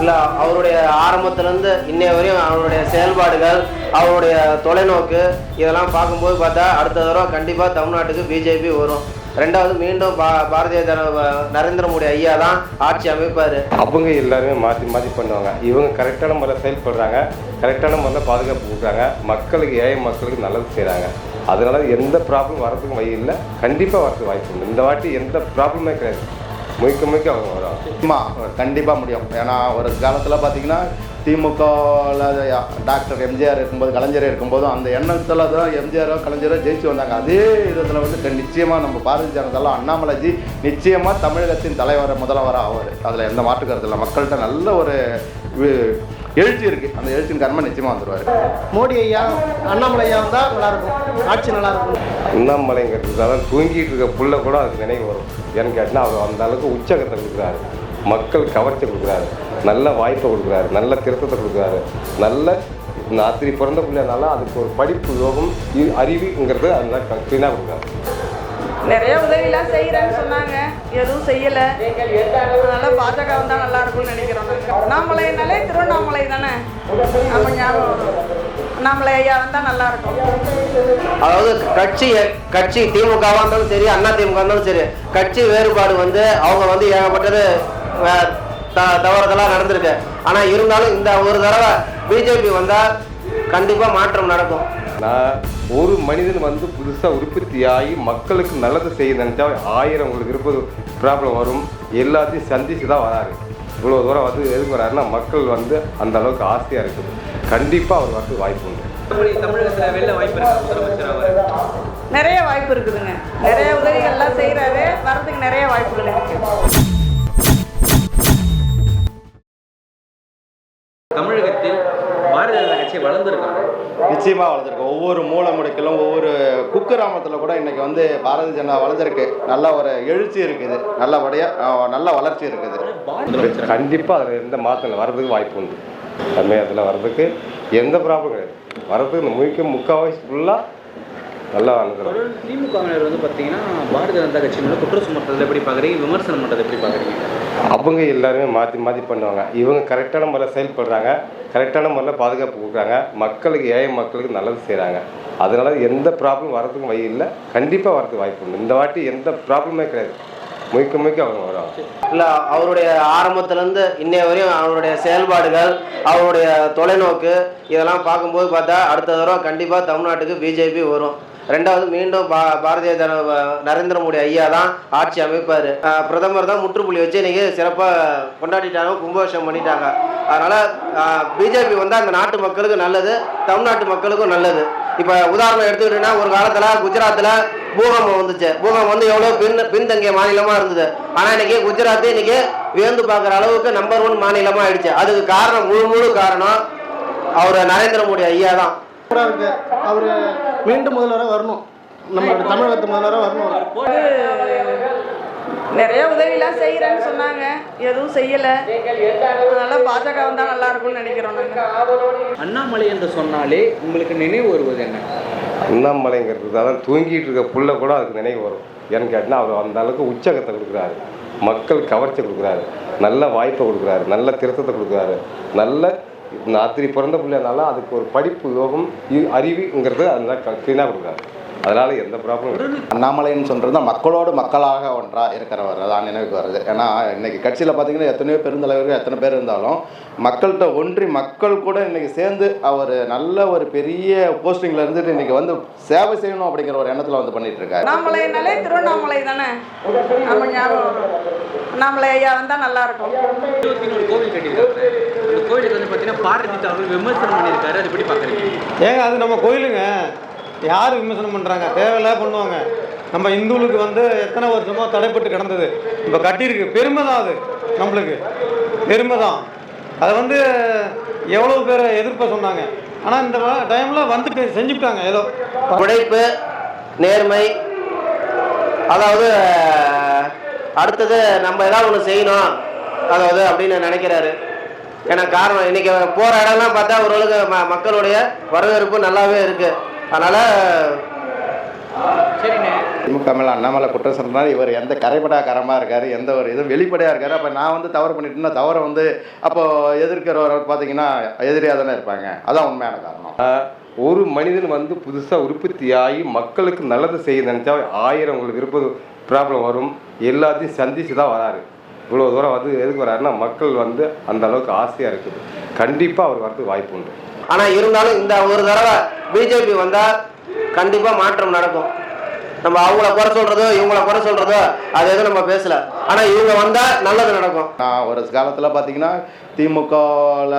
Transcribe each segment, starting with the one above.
இல்லை அவருடைய ஆரம்பத்துலேருந்து இன்னைய வரையும் அவருடைய செயல்பாடுகள் அவருடைய தொலைநோக்கு இதெல்லாம் பார்க்கும்போது பார்த்தா அடுத்த தடவை கண்டிப்பாக தமிழ்நாட்டுக்கு பிஜேபி வரும். ரெண்டாவது மீண்டும் பா பாரதிய ஜனதா நரேந்திர மோடி ஐயா தான் ஆட்சி அமைப்பார். அவங்க எல்லாருமே மாற்றி மாற்றி பண்ணுவாங்க. இவங்க கரெக்டான முறையில் செயல்படுறாங்க கரெக்டான முறையில் பாதுகாப்பு கொடுக்குறாங்க மக்களுக்கு ஏழை மக்களுக்கு நல்லது செய்கிறாங்க அதனால எந்த ப்ராப்ளம் வரதுக்கும் வழி இல்லை. கண்டிப்பாக வரதுக்கு வாய்ப்பு உண்டு. இந்த வாட்டி எந்த ப்ராப்ளமே கிடையாது. முழுக்க முழுக்க அவங்க வருவாங்க ஆமாம் கண்டிப்பாக முடியும். ஏன்னா ஒரு காலத்தில் பார்த்தீங்கன்னா திமுகவில் டாக்டர் எம்ஜிஆர் இருக்கும்போது கலைஞர் இருக்கும்போதும் அந்த எண்ணத்தில் தான் எம்ஜிஆரோ கலைஞரோ ஜெயிச்சு வந்தாங்க. அதே விதத்தில் வந்து நிச்சயமாக நம்ம பாரதிய ஜனதாவில் அண்ணாமலைஜி நிச்சயமாக தமிழகத்தின் தலைவர் முதல்வராக ஆவார் அதில் எந்த மாற்று கருத்தில் மக்கள்கிட்ட நல்ல ஒரு எழுச்சி இருக்குது அந்த எழுச்சியின் காரணமாக நிச்சயமாக வந்துடுவார் மோடி ஐயா அண்ணாமலை ஐயா வந்தால் நல்லாயிருக்கும். ஆட்சி நல்லாயிருக்கும். அண்ணாமலைங்கிறது அதான் தூங்கிட்டு இருக்க புள்ள கூட அதுக்கு நினைவு வரும். ஏன்னு கேட்டால் அவர் அந்த அளவுக்கு உச்சகத்தை கொடுக்குறாரு. மக்கள் கவர்ச்சி கொடுக்குறாரு. நல்ல வாய்ப்பை கொடுக்குறாரு. நல்ல திருத்தத்தை கொடுக்குறாரு. நல்ல நாத்திரி பிறந்த பிள்ளைனால அதுக்கு ஒரு படிப்பு யோகம் அறிவுங்கிறது அந்த க்ளீனாக கொடுக்குறாரு. நிறைய உதவிலாம் செய்கிறேன்னு சொன்னாங்க. எதுவும் செய்யலை. அதனால பாஜக வந்தால் நல்லா இருக்கும்னு நினைக்கிறோம் நாங்கள் அண்ணாமலைனாலே திருவண்ணாமலை தானே? நம்ம ஞாபகம் வரும். அண்ணாமலை ஐயா வந்தால் நல்லா இருக்கும். அதாவது கட்சி கட்சி திமுகவாக இருந்தாலும் சரி அண்ணா திமுக இருந்தாலும் சரி கட்சி வேறுபாடு வந்து அவங்க வந்து ஏகப்பட்டது த- தவறுதலா நடந்திருக்கு. ஆனால் இருந்தாலும் இந்த ஒரு தடவை பிஜேபி வந்தால் கண்டிப்பாக மாற்றம் நடக்கும். நான் ஒரு மனிதன் வந்து புதுசாக உற்பத்தியாகி மக்களுக்கு நல்லது செய்ய நினச்சா ஆயிரம் உங்களுக்கு இருப்பது ப்ராப்ளம் வரும். எல்லாத்தையும் சந்திச்சு தான் வராரு. இவ்வளோ தூரம் வந்து எதுக்கு வராருன்னா மக்கள் வந்து அந்த அளவுக்கு ஆசையாக இருக்குது. கண்டிப்பாக அவர் வரதுக்கு வாய்ப்பு உண்டு. நிறைய வாய்ப்பு இருக்குதுங்க. நிறைய உதவிகள்லாம் செய்கிறாரு வரதுக்கு நிறைய வாய்ப்புகள் இருக்குது நிச்சயமாக வளர்ந்துருக்கு ஒவ்வொரு மூல முடுக்கிலும் ஒவ்வொரு குக்கிராமத்தில் கூட இன்னைக்கு வந்து பாரதிய ஜனதா வளர்ந்துருக்கு நல்ல ஒரு எழுச்சி இருக்குது. நல்லபடியாக நல்ல வளர்ச்சி இருக்குது. கண்டிப்பாக அதில் எந்த மாற்றங்கள் வர்றதுக்கு வாய்ப்பு உண்டு. தமிழகத்தில் வர்றதுக்கு எந்த ப்ராப்ளம் கிடையாது. வர்றதுக்கு முழுக்க முக்கால்வாசி ஃபுல்லாக நல்லா வந்துடும் திமுகவினர் வந்து பார்த்தீங்கன்னா பாரதிய ஜனதா கட்சியினோட குற்றம் சுமத்துறதை எப்படி பார்க்குறீங்க விமர்சனம் பண்ணுறதை எப்படி பார்க்குறீங்க அவங்க எல்லாருமே மாற்றி மாற்றி பண்ணுவாங்க. இவங்க கரெக்டான முறையில் செயல்படுறாங்க கரெக்டான முறையில் பாதுகாப்பு கொடுக்குறாங்க மக்களுக்கு ஏழை மக்களுக்கு நல்லது செய்கிறாங்க அதனால எந்த ப்ராப்ளம் வரதுக்கும் வழி இல்லை. கண்டிப்பாக வரதுக்கு வாய்ப்பு உண்டு. இந்த வாட்டி எந்த ப்ராப்ளமே கிடையாது. முழுக்க முழுக்க அவங்க வருவாங்க இல்லை அவருடைய ஆரம்பத்துலேருந்து இன்னைய வரையும் அவருடைய செயல்பாடுகள் அவருடைய தொலைநோக்கு இதெல்லாம் பார்க்கும்போது பார்த்தா அடுத்த தடவை கண்டிப்பாக தமிழ்நாட்டுக்கு பிஜேபி வரும். ரெண்டாவது மீண்டும் பா பாரதிய ஜனதா நரேந்திர மோடி ஐயா தான் ஆட்சி அமைப்பார். பிரதமர் தான் முற்றுப்புள்ளி வச்சு இன்னைக்கு சிறப்பாக கொண்டாடிட்டாங்க கும்பாபிஷேகம் பண்ணிட்டாங்க. அதனால் பிஜேபி வந்து அந்த நாட்டு மக்களுக்கும் நல்லது தமிழ்நாட்டு மக்களுக்கும் நல்லது. இப்போ உதாரணம் எடுத்துக்கிட்டீங்கன்னா ஒரு காலத்தில் குஜராத்தில் பூகம்பம் வந்துச்சு. பூகம்பம் வந்து எவ்வளோ பின் பின்தங்கிய மாநிலமாக இருந்தது. ஆனால் இன்னைக்கு குஜராத் இன்றைக்கி வியந்து பார்க்குற அளவுக்கு நம்பர் ஒன் மாநிலமாக ஆயிடுச்சு. அதுக்கு காரணம் முழு முழு காரணம் அவர் நரேந்திர மோடி ஐயா தான். இருக்கு. அவர் மீண்டும் முதல்வராக வரணும். நம்மளோட தமிழகத்து முதல்வராக வரணும். நிறைய உதவிலாம் செய்கிறேன்னு சொன்னாங்க. எதுவும் செய்யலை. அதனால பாஜக வந்தால் நல்லா இருக்கும்னு நினைக்கிறோம் அண்ணாமலை என்று சொன்னாலே உங்களுக்கு நினைவு வருவது என்ன? அண்ணாமலைங்கிறது அதான் தூங்கிட்டு இருக்க புள்ள கூட அதுக்கு நினைவு வரும். ஏன்னு கேட்டால் அவர் அந்த அளவுக்கு உச்சகத்தை கொடுக்குறாரு. மக்கள் கவர்ச்சி கொடுக்குறாரு. நல்ல வாய்ப்பை கொடுக்குறாரு. நல்ல திருத்தத்தை கொடுக்குறாரு. நல்ல நாத்திரி பிறந்த பிள்ளைனால அதுக்கு ஒரு படிப்பு யோகம் அறிவுங்கிறது அந்த க்ளீனாக கொடுக்குறாரு. அதனால எந்த ப்ராப்ளம் அண்ணாமலைன்னு சொல்கிறது மக்களோடு மக்களாக ஒன்றாக இருக்கிறவர் அதான் நினைவுக்கு வருது. ஏன்னா இன்னைக்கு கட்சியில் பார்த்தீங்கன்னா எத்தனையோ பெருந்தலைவர்கள் எத்தனை பேர் இருந்தாலும் மக்கள்கிட்ட ஒன்றி மக்கள் கூட இன்னைக்கு சேர்ந்து அவர் நல்ல ஒரு பெரிய போஸ்டிங்கில் இருந்துட்டு இன்னைக்கு வந்து சேவை செய்யணும் அப்படிங்கிற ஒரு எண்ணத்தில் வந்து பண்ணிட்டு இருக்காரு அண்ணாமலைனாலே திருவண்ணாமலை தானே? நம்ம ஞாபகம். அண்ணாமலை ஐயா வந்தால் நல்லா இருக்கும். இருபத்தி ஒரு கோவில் கட்டியிருக்காரு. அந்த கோவிலுக்கு வந்து பார்த்தீங்கன்னா பாரதித்த அவர்கள் விமர்சனம் பண்ணியிருக்காரு. அதை எப்படி பார்க்குறீங்க? ஏங்க அது நம்ம கோயிலுங்க. யார் விமர்சனம் பண்ணுறாங்க தேவையில்ல பண்ணுவாங்க. நம்ம இந்துவுக்கு வந்து எத்தனை வருஷமோ தடைப்பட்டு கிடந்தது. இப்போ கட்டியிருக்கு. பெருமை தான் அது நம்மளுக்கு. பெருமை தான் அதை வந்து எவ்வளோ பேர் எதிர்ப்ப சொன்னாங்க. ஆனால் இந்த டைமில் வந்துட்டு செஞ்சுட்டாங்க ஏதோ. உழைப்பு நேர்மை. அதாவது அடுத்தது நம்ம ஏதாவது ஒன்று செய்யணும். அதாவது அப்படின்னு நினைக்கிறாரு. ஏன்னா காரணம் இன்னைக்கு போகிற இடம்லாம் பார்த்தா ஓரளவுக்கு ம மக்களுடைய வரவேற்பு நல்லாவே இருக்கு. அதனால சரிண்ணே. திமுக மேலே அண்ணாமலை குற்றம் சொல்றதுனால இவர் எந்த கரைபடாக்காரமாக இருக்கார் எந்த ஒரு இதுவும் வெளிப்படையாக இருக்கார். அப்போ நான் வந்து தவறு பண்ணிட்டேன்னா தவறை வந்து அப்போ எதிர்க்கிறவர் பார்த்தீங்கன்னா எதிரியாக தானே இருப்பாங்க. அதான் உண்மையான காரணம். ஒரு மனிதன் வந்து புதுசாக உற்பத்தி ஆகி மக்களுக்கு நல்லது செய்ய நினச்சா ஆயிரம் உங்களுக்கு விருப்பம் ப்ராப்ளம் வரும். எல்லாத்தையும் சந்திச்சு தான் வராரு. இவ்வளோ தூரம் வந்து எதுக்கு வராருன்னா மக்கள் வந்து அந்த அளவுக்கு ஆசையாக இருக்குது. கண்டிப்பாக அவர் வரதுக்கு வாய்ப்பு உண்டு. ஆனா இருந்தாலும் இந்த ஒரு தடவை பிஜேபி வந்தா கண்டிப்பா மாற்றம் நடக்கும். நம்ம அவங்கள குறை சொல்றதோ இவங்கள குறை சொல்றதோ அது எதுவும் நம்ம பேசல. ஆனா இவங்க வந்தா நல்லது நடக்கும். நான் ஒரு காலத்தில் பார்த்தீங்கன்னா திமுகவில்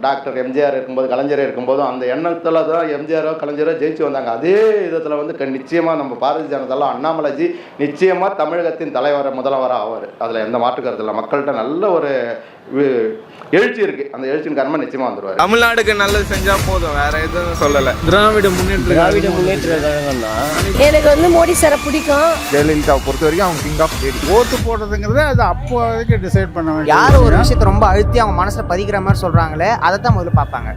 டாக்டர் எம்ஜிஆர் இருக்கும்போது கலைஞர் இருக்கும்போதும் அந்த எண்ணத்தில் தான் எம்ஜிஆரோ கலைஞரோ ஜெயிச்சு வந்தாங்க. அதே விதத்தில் வந்து க- நிச்சயமா நம்ம பாரதிய ஜனதாவில் அண்ணாமலைஜி நிச்சயமாக தமிழகத்தின் தலைவர் முதல்வராக ஆவார் அதில் எந்த மாற்று கருத்து இல்லை. மக்கள்கிட்ட நல்ல ஒரு எழுச்சி இருக்கு. அந்த எழுச்சியின் கர்ம நிச்சயமாக வந்துருவார். தமிழ்நாடுக்கு நல்லது செஞ்சா போதும். வேற எதுவும் சொல்லல. திராவிட முன்னேற்ற திராவிட முன்னேற்ற கழகம்னா எனக்கு வந்து மோடி சாரை பிடிக்கும். ஜெயலலிதாவை பொறுத்த வரைக்கும் அவங்க கிங் ஆஃப் லேடி ஓட்டு போடுறதுங்கிறது அது அப்போதைக்கு டிசைட் பண்ண வேண்டிய யார் ஒரு விஷயத்தை ரொம்ப அழுத்தி அவங்க மனசுல பதிக்கிற மாதிரி சொல்றாங்களே அதை தான் முதல்ல பார்ப்பாங்க.